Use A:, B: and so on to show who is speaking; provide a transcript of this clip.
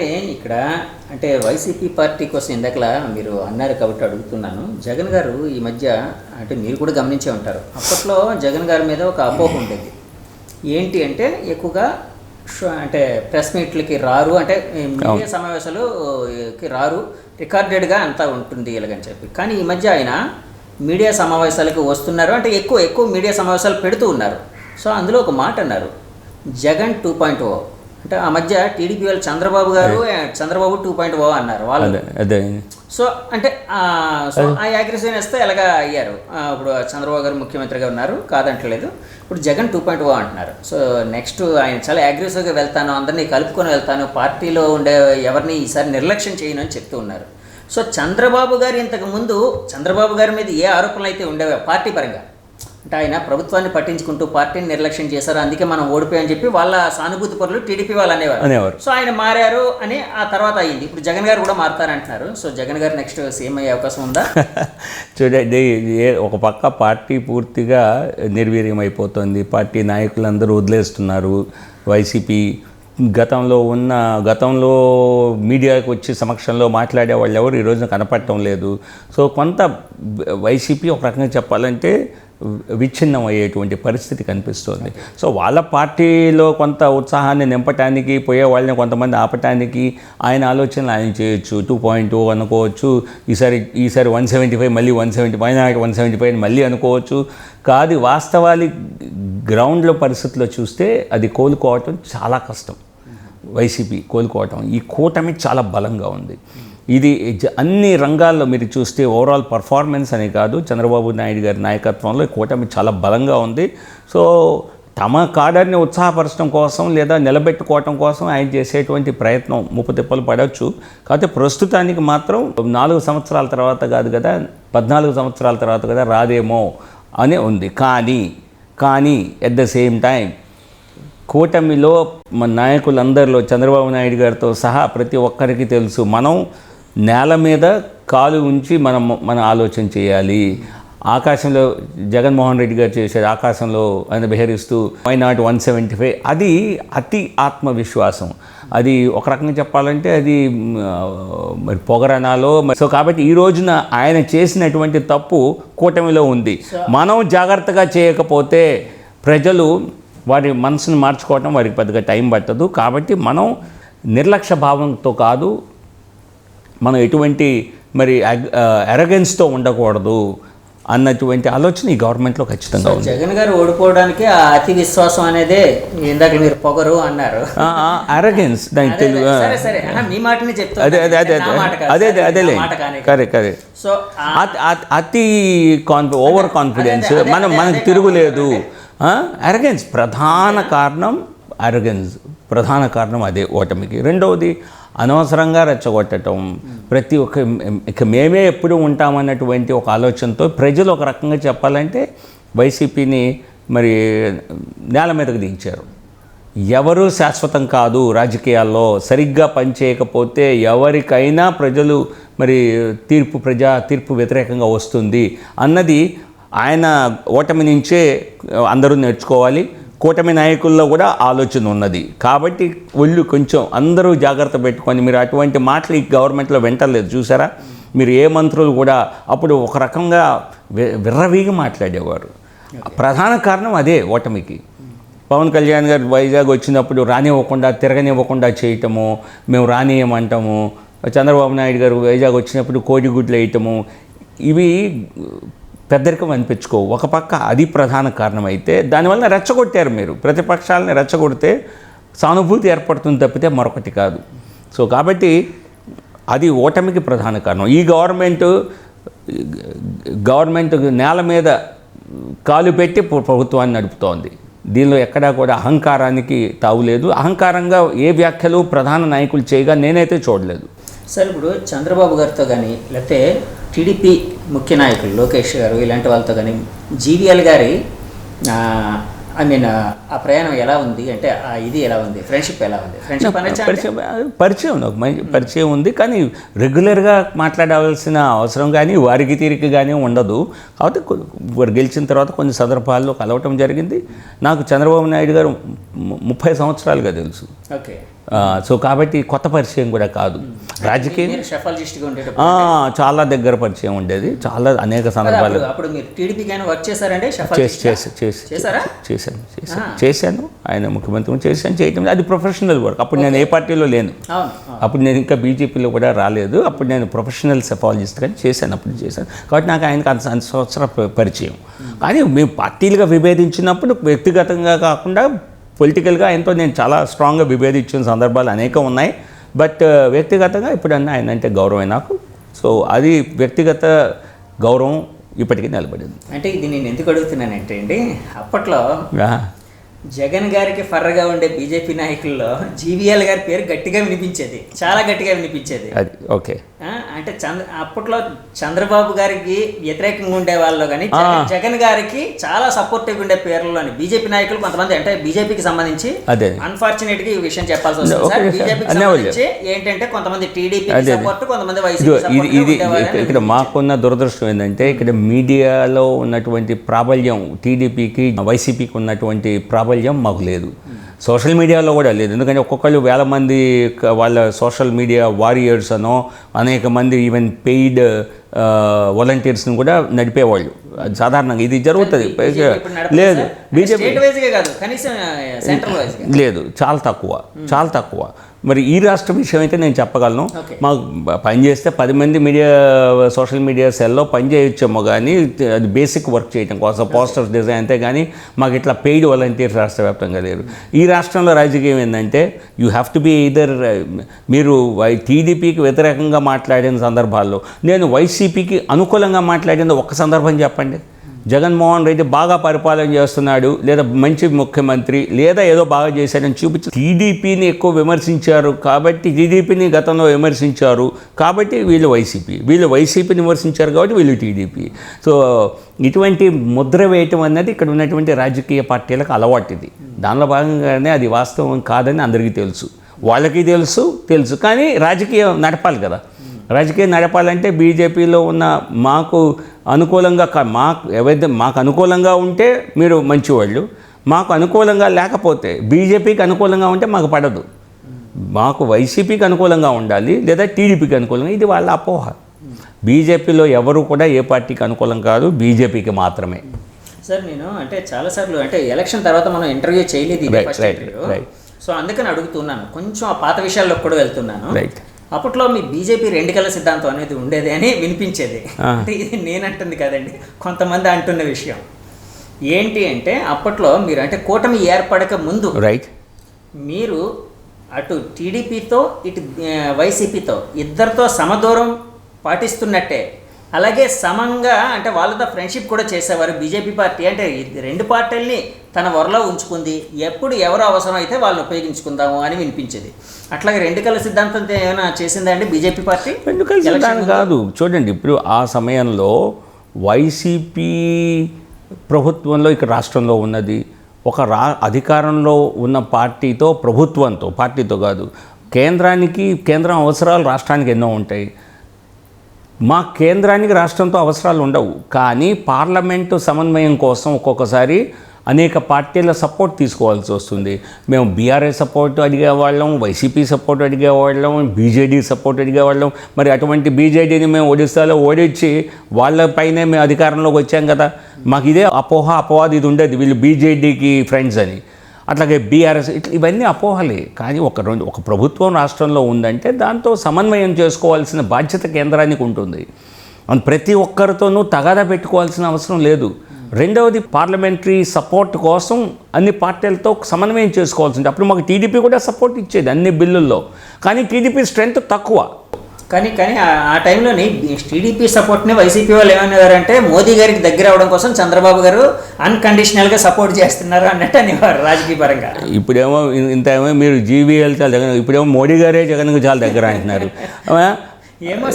A: అట్లాగే ఇక్కడ అంటే వైసీపీ పార్టీ కోసం ఇందాకలా మీరు అన్నారు కాబట్టి అడుగుతున్నాను. జగన్ గారు ఈ మధ్య అంటే మీరు కూడా గమనించే ఉంటారు. అప్పట్లో జగన్ గారి మీద ఒక అపోహ ఉండేది. ఏంటి అంటే ఎక్కువగా అంటే ప్రెస్ మీట్లకి రారు అంటే మీడియా సమావేశాలుకి రారు రికార్డెడ్గా అంతా ఉంటుంది ఇలాగని చెప్పి. కానీ ఈ మధ్య ఆయన మీడియా సమావేశాలకు వస్తున్నారు. అంటే ఎక్కువ ఎక్కువ మీడియా సమావేశాలు పెడుతూ ఉన్నారు. సో అందులో ఒక మాట అన్నారు. జగన్ టూ పాయింట్ ఓ అంటే ఆ మధ్య టీడీపీ వాళ్ళు చంద్రబాబు గారు చంద్రబాబు టూ పాయింట్ ఓ అన్నారు వాళ్ళు.
B: అదే
A: సో అంటే ఆ, సో ఆ యాగ్రెసివ్నెస్తో ఎలాగా అయ్యారు? ఇప్పుడు చంద్రబాబు గారు ముఖ్యమంత్రిగా ఉన్నారు కాదంటలేదు. ఇప్పుడు జగన్ టూ పాయింట్ ఓ అంటున్నారు. సో నెక్స్ట్ ఆయన చాలా అగ్రెసివ్గా వెళ్తాను అందరినీ కలుపుకొని వెళ్తాను పార్టీలో ఉండే ఎవరిని ఈసారి నిర్లక్ష్యం చేయను అని చెప్తూ ఉన్నారు. సో చంద్రబాబు గారు ఇంతకు ముందు చంద్రబాబు గారి మీద ఏ ఆరోపణలు అయితే ఉండేవో పార్టీ పరంగా? అంటే ఆయన ప్రభుత్వాన్ని పట్టించుకుంటూ పార్టీని నిర్లక్ష్యం చేశారు. అందుకే మనం ఓడిపోయామని చెప్పి వాళ్ళ సానుభూతి పరులు టీడీపీ వాళ్ళు అనేవారు.
B: అనేవారు.
A: సో ఆయన మారారు అని ఆ తర్వాత అయ్యింది ఇప్పుడు జగన్ గారు కూడా మారుతారంటున్నారు. సో జగన్ గారు నెక్స్ట్ సీఎం అయ్యే అవకాశం ఉందా?
B: చూడండి ఒక పక్క పార్టీ పూర్తిగా నిర్వీర్యం అయిపోతుంది పార్టీ నాయకులందరూ వదిలేస్తున్నారు. వైసీపీ గతంలో ఉన్న గతంలో మీడియాకి వచ్చి సమక్షంలో మాట్లాడే వాళ్ళు ఎవరు ఈ రోజున కనపడటం లేదు. సో కొంత వైసీపీ ఒక రకంగా చెప్పాలంటే విచ్ఛిన్నం అయ్యేటువంటి పరిస్థితి కనిపిస్తుంది. సో వాళ్ళ పార్టీలో కొంత ఉత్సాహాన్ని నింపటానికి పోయే వాళ్ళని కొంతమంది ఆపటానికి ఆయన ఆలోచనలు ఆయన చేయొచ్చు. టూ పాయింట్ టూ అనుకోవచ్చు. ఈసారి ఈసారి వన్ సెవెంటీ ఫైవ్ మళ్ళీ one seventy five one seventy five మళ్ళీ అనుకోవచ్చు. కాదు వాస్తవాలి గ్రౌండ్లో పరిస్థితుల్లో చూస్తే అది కోలుకోవటం చాలా కష్టం. వైసీపీ కోలుకోవటం. ఈ కూటమి చాలా బలంగా ఉంది. ఇది అన్ని రంగాల్లో మీరు చూస్తే ఓవరాల్ పర్ఫార్మెన్స్ అని కాదు. చంద్రబాబు నాయుడు గారి నాయకత్వంలో కూటమి చాలా బలంగా ఉంది. సో తమ కాడర్ని ఉత్సాహపరచడం కోసం లేదా నిలబెట్టుకోవటం కోసం ఆయన చేసేటువంటి ప్రయత్నం ముప్పు తిప్పలు పడవచ్చు. కాకపోతే ప్రస్తుతానికి మాత్రం నాలుగు సంవత్సరాల తర్వాత కాదు కదా పద్నాలుగు సంవత్సరాల తర్వాత కదా రాదేమో అని ఉంది. కానీ కానీ ఎట్ ద సేమ్ టైం కూటమిలో మన నాయకులందరిలో చంద్రబాబు నాయుడు గారితో సహా ప్రతి ఒక్కరికి తెలుసు. మనం నేల మీద కాలు ఉంచి మనం మన ఆలోచన చేయాలి. ఆకాశంలో జగన్మోహన్ రెడ్డి గారు చేశారు ఆకాశంలో ఆయన బెహరిస్తూ why not one seventy five అది అతి ఆత్మవిశ్వాసం. అది ఒక రకంగా చెప్పాలంటే అది మరి పొగరనాలో మరి- సో కాబట్టి ఈ రోజున ఆయన చేసినటువంటి తప్పు కూటమిలో ఉంది. మనం జాగ్రత్తగా చేయకపోతే ప్రజలు వారి మనసును మార్చుకోవటం వారికి పెద్దగా టైం పట్టదు. కాబట్టి మనం నిర్లక్ష్య భావంతో కాదు మనం ఎటువంటి మరి ఎరగెన్స్తో ఉండకూడదు అన్నటువంటి ఆలోచన ఈ గవర్నమెంట్లో ఖచ్చితంగా ఉంది.
A: జగన్ గారు ఓడిపోవడానికి ఆ అతి విశ్వాసం అనేదే ఇందాక మీరు పొగరు అన్నారు.
B: అరగెన్స్ దానికి
A: అదే,
B: తెలుగు
A: మీ మాటని చెప్తాను
B: అదే అదే అదే అదే అదే అదేలే కరే కరే
A: సో
B: అతి- కాన్ఫి ఓవర్ కాన్ఫిడెన్స్ మనం మనకు తిరుగులేదు. అరగెన్స్ ప్రధాన కారణం అరగెన్స్ ప్రధాన కారణం అదే ఓటమికి. రెండవది అనవసరంగా రెచ్చగొట్టడం ప్రతి ఒక్క ఇక మేమే ఎప్పుడు ఉంటామన్నటువంటి ఒక ఆలోచనతో ప్రజలు ఒక రకంగా చెప్పాలంటే వైసీపీని మరి నేల మీదకు దించారు. ఎవరు శాశ్వతం కాదు రాజకీయాల్లో సరిగ్గా పనిచేయకపోతే ఎవరికైనా ప్రజలు మరి తీర్పు ప్రజా తీర్పు వ్యతిరేకంగా వస్తుంది అన్నది ఆయన ఓటమి నుంచే అందరూ నేర్చుకోవాలి. కూటమి నాయకుల్లో కూడా ఆలోచన ఉన్నది. కాబట్టి ఒళ్ళు కొంచెం అందరూ జాగ్రత్త పెట్టుకొని మీరు అటువంటి మాటలు ఈ గవర్నమెంట్లో వెంటలేదు చూసారా? మీరు ఏ మంత్రులు కూడా అప్పుడు ఒక రకంగా విర్రవీగి మాట్లాడేవారు. ప్రధాన కారణం అదే ఓటమికి. పవన్ కళ్యాణ్ గారు వైజాగ్ వచ్చినప్పుడు రానివ్వకుండా తిరగనివ్వకుండా చేయటము మేము రానియమంటాము చంద్రబాబు నాయుడు గారు వైజాగ్ వచ్చినప్పుడు కోడిగుడ్లు వేయటము ఇవి పెద్దరికం అనిపించుకో. ఒక పక్క అది ప్రధాన కారణం అయితే దానివల్ల రెచ్చగొట్టారు మీరు. ప్రతిపక్షాలని రెచ్చగొడితే సానుభూతి ఏర్పడుతుంది తప్పితే మరొకటి కాదు. సో కాబట్టి అది ఓటమికి ప్రధాన కారణం. ఈ గవర్నమెంట్ గవర్నమెంట్ నేల మీద కాలు పెట్టి ప్రభుత్వాన్ని నడుపుతోంది. దీనిలో ఎక్కడా కూడా అహంకారానికి తావులేదు అహంకారంగా ఏ వ్యాఖ్యలు ప్రధాన నాయకులు చేయగా నేనైతే చూడలేదు.
A: సార్ ఇప్పుడు చంద్రబాబు గారితో కానీ లేకపోతే టీడీపీ ముఖ్య నాయకులు లోకేష్ గారు ఇలాంటి వాళ్ళతో కానీ. జీవీఎల్ గారి ఐ మీన్ ఆ ప్రయాణం ఎలా ఉంది? అంటే ఆ ఇది ఎలా ఉంది? ఫ్రెండ్షిప్ ఎలా ఉంది? ఫ్రెండ్షిప్?
B: పరిచయం పరిచయం నాకు మంచి పరిచయం ఉంది కానీ రెగ్యులర్గా మాట్లాడవలసిన అవసరం కానీ వారికి తీరిక కానీ ఉండదు. కాబట్టి వారు గెలిచిన తర్వాత కొన్ని సందర్భాల్లో కలవటం జరిగింది. నాకు చంద్రబాబు నాయుడు గారు ముప్పై సంవత్సరాలుగా తెలుసు.
A: ఓకే.
B: సో కాబట్టి కొత్త పరిచయం కూడా కాదు. రాజకీయ చాలా దగ్గర పరిచయం ఉండేది. చాలా అనేక సందర్భాలు.
A: అప్పుడు మీరు టీడీపీ కానీ వర్క్ చేశారంటే
B: చేసి చేసి చేశాను చేశాను. చేశాను. ఆయన ముఖ్యమంత్రి చేశాను చేయటం అది ప్రొఫెషనల్ వర్క్ అప్పుడు నేను ఏ పార్టీలో లేను. అప్పుడు నేను ఇంకా బీజేపీలో కూడా రాలేదు. అప్పుడు నేను ప్రొఫెషనల్ సెఫాలజిస్ట్ కానీ చేశాను. అప్పుడు చేశాను. కాబట్టి నాకు ఆయనకు అంత సంవత్సర పరిచయం. కానీ మేము పార్టీలుగా విభేదించినప్పుడు వ్యక్తిగతంగా కాకుండా పొలిటికల్గా ఆయనతో నేను చాలా స్ట్రాంగ్గా విభేదించిన సందర్భాలు అనేకం ఉన్నాయి. బట్ వ్యక్తిగతంగా ఇప్పుడన్నా ఆయన అంటే గౌరవమే నాకు. సో అది వ్యక్తిగత గౌరవం ఇప్పటికీ నిలబడింది.
A: అంటే ఇది నేను ఎందుకు అడుగుతున్నానంటే అండి అప్పట్లో జగన్ గారికి ఫర్రగా ఉండే బీజేపీ నాయకుల్లో జీవీఎల్ గారి పేరు గట్టిగా వినిపించేది చాలా గట్టిగా వినిపించేది
B: అది ఓకే
A: అంటే చంద్ర అప్పట్లో చంద్రబాబు గారికి వ్యతిరేకంగా ఉండే వాళ్ళు కానీ జగన్- గారికి చాలా సపోర్టివ్ ఉండే పేర్లలోని బీజేపీ నాయకులు కొంతమంది అంటే బీజేపీకి సంబంధించి
B: అదే
A: అన్ఫార్చునేట్గా ఈ విషయం చెప్పాల్సి వస్తుంది సార్. బీజేపీకి. సంబంధించి ఏంటంటే కొంతమంది టీడీపీ. సపోర్ట్ కొంతమంది వైసీపీ
B: ఇది ఇక్కడ మాకున్న దురదృష్టం ఏంటంటే ఇక్కడ మీడియాలో ఉన్నటువంటి ప్రాబల్యం టీడీపీకి వైసీపీకి ఉన్నటువంటి ప్రాబల్యం మాకు లేదు. సోషల్ మీడియాలో కూడా లేదు. ఎందుకంటే ఒక్కొక్కళ్ళు వేల మంది వాళ్ళ సోషల్ మీడియా వారియర్స్ అనో అనేక మంది ఈవెన్ పెయిడ్ వాలంటీర్స్ని కూడా నడిపేవాళ్ళు సాధారణంగా ఇది జరుగుతుంది. లేదు. బీజేపీ లేదు. చాలా తక్కువ. చాలా తక్కువ. మరి ఈ రాష్ట్ర విషయం అయితే నేను చెప్పగలను. మాకు బ- పని చేస్తే పది మంది మీడియా సోషల్ మీడియా సెల్లో పని చేయొచ్చేమో కానీ అది బేసిక్ వర్క్ చేయడం కోసం పోస్టర్స్ డిజైన్ అంతే కానీ మాకు ఇట్లా పెయిడ్ వాలంటీర్స్ రాష్ట్ర వ్యాప్తంగా లేరు. ఈ రాష్ట్రంలో రాజకీయం ఏంటంటే you have to be either మీరు వై టీడీపీకి వ్యతిరేకంగా మాట్లాడిన సందర్భాల్లో నేను వైసీపీకి అనుకూలంగా మాట్లాడిన ఒక సందర్భం చెప్పండి. జగన్మోహన్ రెడ్డి బాగా పరిపాలన చేస్తున్నాడు లేదా మంచి ముఖ్యమంత్రి లేదా ఏదో బాగా చేశాడని చూపించి టీడీపీని ఎక్కువ విమర్శించారు కాబట్టి టీడీపీని గతంలో విమర్శించారు కాబట్టి వీళ్ళు వైసీపీ వీళ్ళు వైసీపీని విమర్శించారు కాబట్టి వీళ్ళు టీడీపీ. సో ఇటువంటి ముద్ర వేయటం అన్నది ఇక్కడ ఉన్నటువంటి రాజకీయ పార్టీలకు అలవాటు ఇది దానిలో భాగంగానే అది వాస్తవం కాదని అందరికీ తెలుసు. వాళ్ళకి తెలుసు తెలుసు. కానీ రాజకీయం నడపాలి కదా. రాజకీయం నడపాలంటే బీజేపీలో ఉన్న మాకు అనుకూలంగా మాకు ఎవరైతే మాకు అనుకూలంగా ఉంటే మీరు మంచివాళ్ళు. మాకు అనుకూలంగా లేకపోతే బీజేపీకి అనుకూలంగా ఉంటే మాకు పడదు. మాకు వైసీపీకి అనుకూలంగా ఉండాలి లేదా టీడీపీకి అనుకూలంగా ఇది వాళ్ళ అపోహ. బీజేపీలో ఎవరు కూడా ఏ పార్టీకి అనుకూలం కాదు బీజేపీకి మాత్రమే.
A: సార్ నేను అంటే చాలా సార్లు అంటే ఎలక్షన్ తర్వాత మనం ఇంటర్వ్యూ చేయలేదు. సో అందుకని అడుగుతున్నాను. కొంచెం ఆ పాత విషయాల్లోకి కూడా వెళ్తున్నాను. అప్పట్లో మీ బీజేపీ రెండు కళ్ళ సిద్ధాంతం అనేది ఉండేది అని వినిపించేది. అంటే ఇది నేను అంటుంది కదండి. కొంతమంది అంటున్న విషయం. ఏంటి అంటే అప్పట్లో మీరు అంటే కూటమి ఏర్పడక ముందు
B: రైట్
A: మీరు అటు టీడీపీతో ఇటు వైసీపీతో ఇద్దరితో సమదూరం పాటిస్తున్నట్టే. అలాగే సమంగా అంటే వాళ్ళతో ఫ్రెండ్షిప్ కూడా చేసేవారు బీజేపీ పార్టీ. అంటే రెండు పార్టీల్ని తన వరలో ఉంచుకుంది. ఎప్పుడు ఎవరు అవసరం అయితే వాళ్ళని ఉపయోగించుకుందాము అని వినిపించేది. అట్లాగే రెండు కళ్ళ సిద్ధాంతం ఏమైనా చేసిందా అండి బీజేపీ పార్టీ? Election
B: దాని
A: ముందు?
B: కాదు. చూడండి ఇప్పుడు ఆ సమయంలో వైసీపీ ప్రభుత్వంలో ఇక్కడ రాష్ట్రంలో ఉన్నది. ఒక రా అధికారంలో ఉన్న పార్టీతో ప్రభుత్వంతో పార్టీతో కాదు. కేంద్రానికి కేంద్రం అవసరాలు రాష్ట్రానికి ఎన్నో ఉంటాయి. మా కేంద్రానికి రాష్ట్రంతో అవసరాలు ఉండవు. కానీ పార్లమెంటు సమన్వయం కోసం ఒక్కొక్కసారి అనేక పార్టీల సపోర్ట్ తీసుకోవాల్సి వస్తుంది. మేము బీఆర్ఎస్ సపోర్ట్ అడిగేవాళ్ళం వైసీపీ సపోర్ట్ అడిగేవాళ్ళం బీజేడీ సపోర్ట్ అడిగేవాళ్ళం. మరి అటువంటి బీజేడీని మేము ఒడిస్తాలో ఓడించి వాళ్ళపైనే మేము అధికారంలోకి వచ్చాం కదా. మాకు ఇదే అపోహ అపవాది ఇది ఉండేది. వీళ్ళు బీజేడీకి ఫ్రెండ్స్ అని. అట్లాగే బీఆర్ఎస్ ఇట్లా ఇవన్నీ అపోహలే. కానీ ఒక రెండు ఒక ప్రభుత్వం రాష్ట్రంలో ఉందంటే దాంతో సమన్వయం చేసుకోవాల్సిన బాధ్యత కేంద్రానికి ఉంటుంది. అండ్ ప్రతి ఒక్కరితోనూ తగాదా పెట్టుకోవాల్సిన అవసరం లేదు. రెండవది పార్లమెంటరీ సపోర్ట్ కోసం అన్ని పార్టీలతో సమన్వయం చేసుకోవాల్సి ఉంటుంది. అప్పుడు మాకు టీడీపీ కూడా సపోర్ట్ ఇచ్చేది అన్ని బిల్లుల్లో. కానీ టీడీపీ స్ట్రెంగ్త్ తక్కువ.
A: కానీ కానీ ఆ- టైంలోని టీడీపీ సపోర్ట్ని వైసీపీ వాళ్ళు ఏమనేవారంటే మోదీ గారికి దగ్గర అవడం కోసం చంద్రబాబు గారు అన్కండిషనల్గా సపోర్ట్ చేస్తున్నారు అన్నట్టు అనేవారు రాజకీయ పరంగా
B: ఇప్పుడేమో ఇంత ఏమో మీరు జీవీఎల్ చాలా దగ్గర ఇప్పుడేమో మోడీ గారే జగన్కి చాలా దగ్గర అంటున్నారు?
A: ఏమో